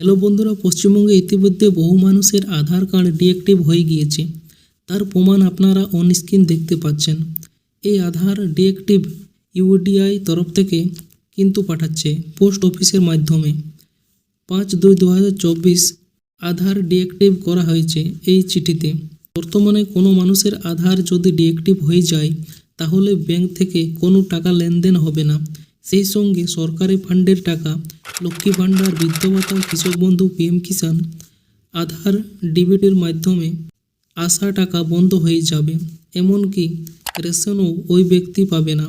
Hello বন্ধুরা, পশ্চিমবঙ্গে ইতিমধ্যে বহু মানুষের আধার কার্ড ডিঅ্যাক্টিভ হয়ে গিয়েছে। তার প্রমাণ আপনারা অন স্ক্রিন দেখতে পাচ্ছেন। এই আধার ডিঅ্যাক্টিভ ইউডিআই তরফ থেকে কিন্তু পাঠাচ্ছে পোস্ট অফিসের মাধ্যমে। পাঁচ দুই দু আধার ডিঅ্যাক্টিভ করা হয়েছে এই চিঠিতে। বর্তমানে কোনো মানুষের আধার যদি ডিঅ্যাক্টিভ হয়ে যায়, তাহলে ব্যাংক থেকে কোনো টাকা লেনদেন হবে না। সেই সঙ্গে সরকারি ফান্ডের টাকা, লক্ষ্মী ভাণ্ডার, বৃদ্ধ ভাতা কৃষক বন্ধু পিএম কিষাণ আধার ডিবিটির মাধ্যমে আসা টাকা বন্ধ হয়ে যাবে। এমনকি রেশনও ওই ব্যক্তি পাবে না।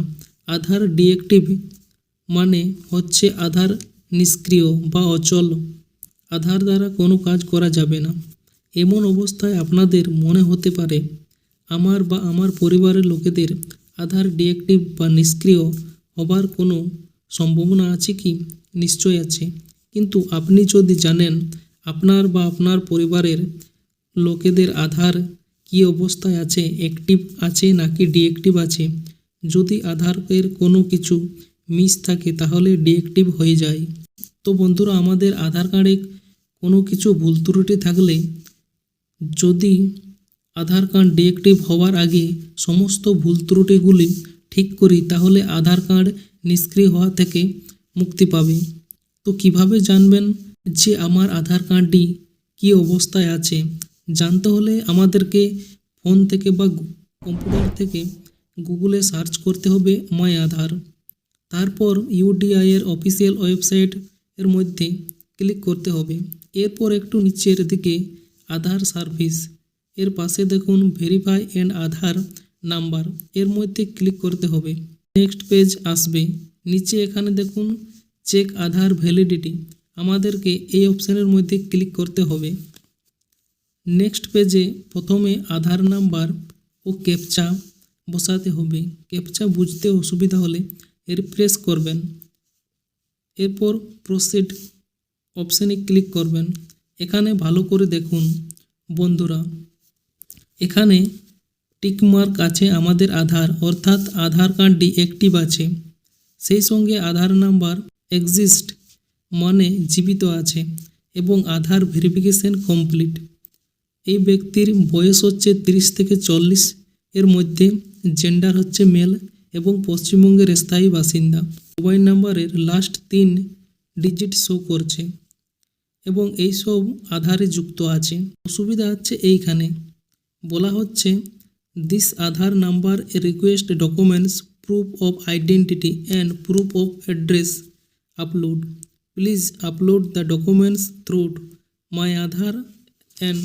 আধার ডিএক্টিভ মানে হচ্ছে আধার নিষ্ক্রিয় বা অচল। আধার দ্বারা কোনো কাজ করা যাবে না। এমন অবস্থায় আপনাদের মনে হতে পারে, আমার বা আমার পরিবারের লোকেদের আধার ডিএক্টিভ বা নিষ্ক্রিয় হবার কোনো সম্ভাবনা আছে কি? নিশ্চয় আছে। কিন্তু আপনি যদি জানেন আপনার বা আপনার পরিবারের লোকেদের আধার কী অবস্থায় আছে অ্যাক্টিভ আছে নাকি ডিঅ্যাক্টিভ আছে, যদি আধারের কোনো কিছু মিস থাকে তাহলে ডিঅ্যাক্টিভ হয়ে যায়। তো বন্ধুরা, আমাদের আধার কার্ডে কোনো কিছু ভুল ত্রুটি থাকলে যদি আধার কার্ড ডিঅ্যাক্টিভ হওয়ার আগে সমস্ত ভুল ত্রুটিগুলি ঠিক করি, তাহলে আধার কার্ড নিষ্ক্রিয় হওয়া থেকে মুক্তি পাবে। তো কীভাবে জানবেন যে আমার আধার কার্ডটি কী অবস্থায় আছে? জানতে হলে আমাদেরকে ফোন থেকে বা কম্পিউটার থেকে গুগলে সার্চ করতে হবে মাই আধার। তারপর ইউডিআই এর অফিসিয়াল ওয়েবসাইট এর মধ্যে ক্লিক করতে হবে। এরপর একটু নিচের দিকে আধার সার্ভিস। এর পাশে দেখুন ভেরিফাই অ্যান্ড আধার নাম্বার এর মধ্যে ক্লিক করতে হবে। নেক্সট পেজ আসবে। নিচে এখানে দেখুন চেক আধার ভ্যালিডিটি আমাদেরকে এই অপশানের মধ্যে ক্লিক করতে হবে। নেক্সট পেজে প্রথমে আধার নাম্বার ও ক্যাপচা বসাতে হবে। ক্যাপচা বুঝতে অসুবিধা হলে রিফ্রেশ করবেন। এরপর প্রসিড অপশানে ক্লিক করবেন। এখানে ভালো করে দেখুন, বন্ধুরা। এখানে টিকমার্ক আছে আমাদের আধার, অর্থাৎ আধার কার্ডটি অ্যাক্টিভ আছে। সেই সঙ্গে আধার নাম্বার এক্সিস্ট মানে জীবিত আছে এবং আধার ভেরিফিকেশন কমপ্লিট। এই ব্যক্তির বয়স হচ্ছে তিরিশ থেকে চল্লিশ, এর মধ্যে জেন্ডার হচ্ছে মেল এবং পশ্চিমবঙ্গের স্থায়ী বাসিন্দা। মোবাইল নাম্বারের লাস্ট তিন ডিজিট শো করছে এবং এইসব আধারে যুক্ত আছে। অসুবিধা হচ্ছে এইখানে। বলা হচ্ছে this Aadhaar number request documents proof of identity and proof of address upload please upload the documents through my Aadhaar and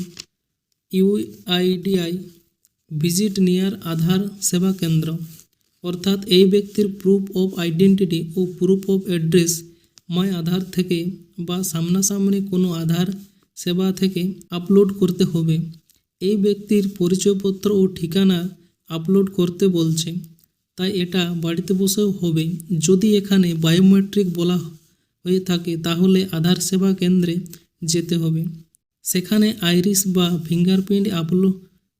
UIDAI visit near Aadhaar Seva Kendra অর্থাৎ এই ব্যক্তির proof of identity O proof of address my Aadhaar থেকে বা সামনাসামনি কোনো আধার সেবা থেকে upload করতে হবে। এই ব্যক্তির পরিচয়পত্র ও ঠিকানা আপলোড করতে বলছে। তাই এটা বাড়িতে বসেও হবে। যদি এখানে বায়োমেট্রিক বলা হয়ে থাকে, তাহলে আধার সেবা কেন্দ্রে যেতে হবে। সেখানে আইরিস বা ফিঙ্গারপ্রিন্ট আপলোড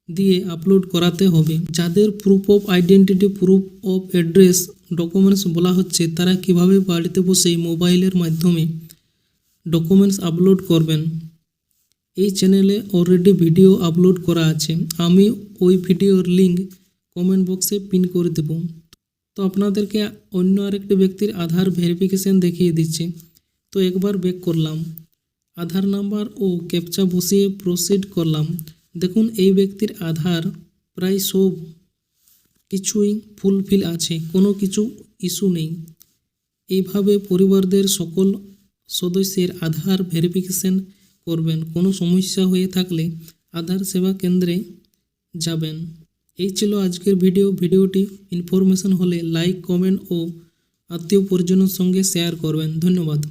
দিয়ে আপলোড করাতে হবে। যাদের proof of identity proof of address documents বলা হচ্ছে, তারা কীভাবে বাড়িতে বসেই মোবাইলের মাধ্যমে ডকুমেন্টস আপলোড করবেন? এই চ্যানেলে অলরেডি ভিডিও আপলোড করা আছে। আমি ওই ভিডিওর লিঙ্ক কমেন্ট বক্সে পিন করে দেব। তো আপনাদেরকে অন্য আরেকটি ব্যক্তির আধার ভেরিফিকেশান দেখিয়ে দিচ্ছি। তো একবার বেক করলাম। আধার নাম্বার ও ক্যাপচা বসিয়ে প্রসিড করলাম। দেখুন, এই ব্যক্তির আধার প্রায় সব কিছুই ফুলফিল আছে, কোনো কিছু ইস্যু নেই। এইভাবে পরিবারদের সকল সদস্যের আধার ভেরিফিকেশন করবেন, কোনো সমস্যা হয়ে থাকলে আধার সেবা কেন্দ্রে যাবেন। এই ছিল আজকের ভিডিও ভিডিওটি ইনফরমেশন হলে লাইক কমেন্ট ও আত্মীয় পরিজনের সঙ্গে শেয়ার করবেন। ধন্যবাদ।